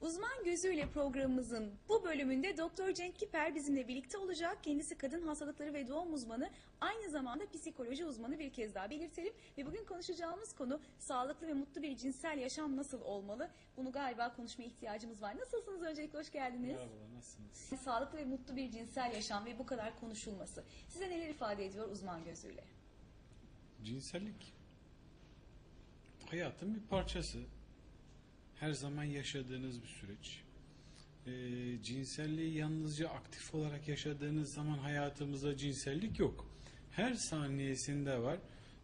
Uzman gözüyle programımızın bu bölümünde Doktor Cenk Kiper bizimle birlikte olacak. Kendisi kadın hastalıkları ve doğum uzmanı, aynı zamanda psikoloji uzmanı bir kez daha belirtelim. Ve bugün konuşacağımız konu sağlıklı ve mutlu bir cinsel yaşam nasıl olmalı? Bunu galiba konuşmaya ihtiyacımız var. Nasılsınız öncelikle hoş geldiniz. Merhabalar, nasılsınız? Sağlıklı ve mutlu bir cinsel yaşam ve bu kadar konuşulması size neler ifade ediyor uzman gözüyle? Cinsellik hayatın bir parçası. Her zaman yaşadığınız bir süreç. Ee, cinselliği yalnızca aktif olarak yaşadığınız zaman hayatımızda cinsellik yok. Her saniyesinde var.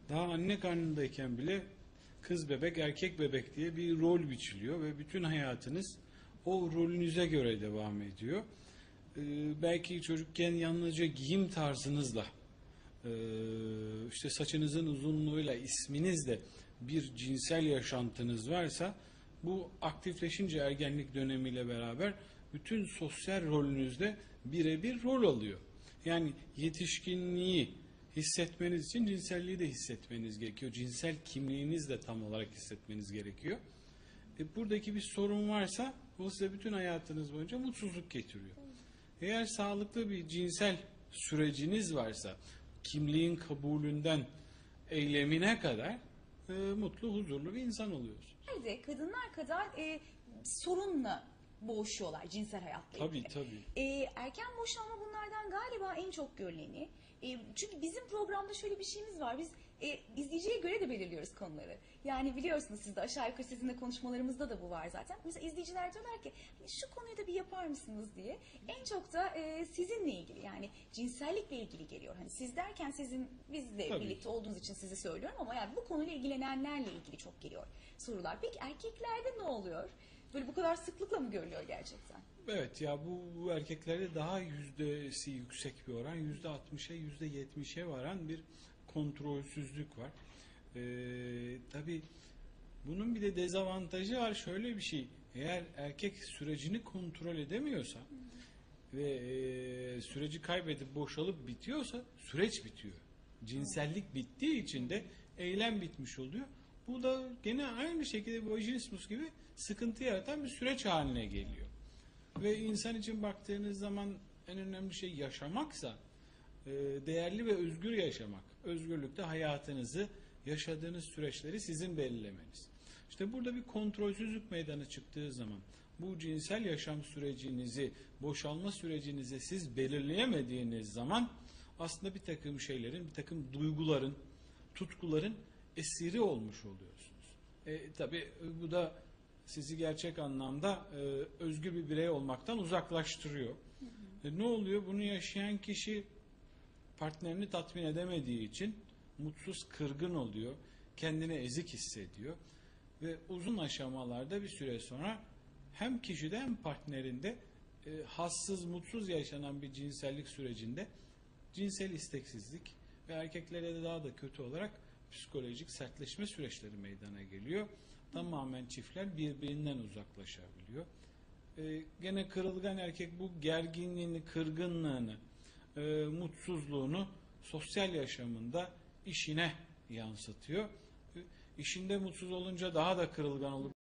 Daha anne karnındayken bile kız bebek, erkek bebek diye bir rol biçiliyor ve bütün hayatınız o rolünüze göre devam ediyor. Ee, belki çocukken yalnızca giyim tarzınızla Ee, işte saçınızın uzunluğuyla isminizle bir cinsel yaşantınız varsa bu aktifleşince ergenlik dönemiyle beraber bütün sosyal rolünüzde birebir rol alıyor. Yani yetişkinliği hissetmeniz için cinselliği de hissetmeniz gerekiyor. Cinsel kimliğiniz de tam olarak hissetmeniz gerekiyor. E, buradaki bir sorun varsa bu size bütün hayatınız boyunca mutsuzluk getiriyor. Eğer sağlıklı bir cinsel süreciniz varsa kimliğin kabulünden eylemine kadar e, mutlu, huzurlu bir insan oluyorsunuz. Nerede kadınlar kadar e, sorunla boğuşuyorlar cinsel hayatla Tabii ilgili. tabii. E, erken boşanma bunlardan galiba en çok görüleni. E, çünkü bizim programda şöyle bir şeyimiz var. Biz e, izleyiciye göre de belirliyoruz konuları. Yani biliyorsunuz siz de aşağı yukarı sizinle konuşmalarımızda da bu var zaten. Mesela izleyiciler diyorlar ki "Hani şu konuyu da bir yapar mısınız diye. En çok da e, sizinle ilgili yani cinsellikle ilgili geliyor. Hani siz derken sizin bizle Tabii. birlikte olduğunuz için sizi söylüyorum ama yani bu konuyla ilgilenenlerle ilgili çok geliyor sorular. Peki erkeklerde ne oluyor? Böyle bu kadar sıklıkla mı görülüyor gerçekten? Evet ya bu, bu erkeklerde daha yüzdesi yüksek bir oran. Yüzde 60'a yüzde 70'e varan bir kontrolsüzlük var. Ee, tabii bunun bir de dezavantajı var. Şöyle bir şey. Eğer erkek sürecini kontrol edemiyorsa ve e, süreci kaybedip boşalıp bitiyorsa süreç bitiyor. Cinsellik bittiği için de eylem bitmiş oluyor. Bu da gene aynı şekilde vajinismus gibi sıkıntı yaratan bir süreç haline geliyor. Ve insan için baktığınız zaman en önemli şey yaşamaksa e, değerli ve özgür yaşamak. Özgürlükte hayatınızı, yaşadığınız süreçleri sizin belirlemeniz. İşte burada bir kontrolsüzlük meydana çıktığı zaman bu cinsel yaşam sürecinizi, boşalma sürecinizi siz belirleyemediğiniz zaman aslında bir takım şeylerin, bir takım duyguların, tutkuların esiri olmuş oluyorsunuz. E, tabii bu da sizi gerçek anlamda e, özgür bir birey olmaktan uzaklaştırıyor. E, ne oluyor? Bunu yaşayan kişi partnerini tatmin edemediği için mutsuz, kırgın oluyor. Kendini ezik hissediyor. Ve uzun aşamalarda bir süre sonra hem kişide hem partnerinde e, hassız, mutsuz yaşanan bir cinsellik sürecinde cinsel isteksizlik ve erkeklere de daha da kötü olarak psikolojik sertleşme süreçleri meydana geliyor. Tamamen çiftler birbirinden uzaklaşabiliyor. Ee, gene kırılgan erkek bu gerginliğini, kırgınlığını, e, mutsuzluğunu sosyal yaşamında işine yansıtıyor. E, İşinde mutsuz olunca daha da kırılgan olup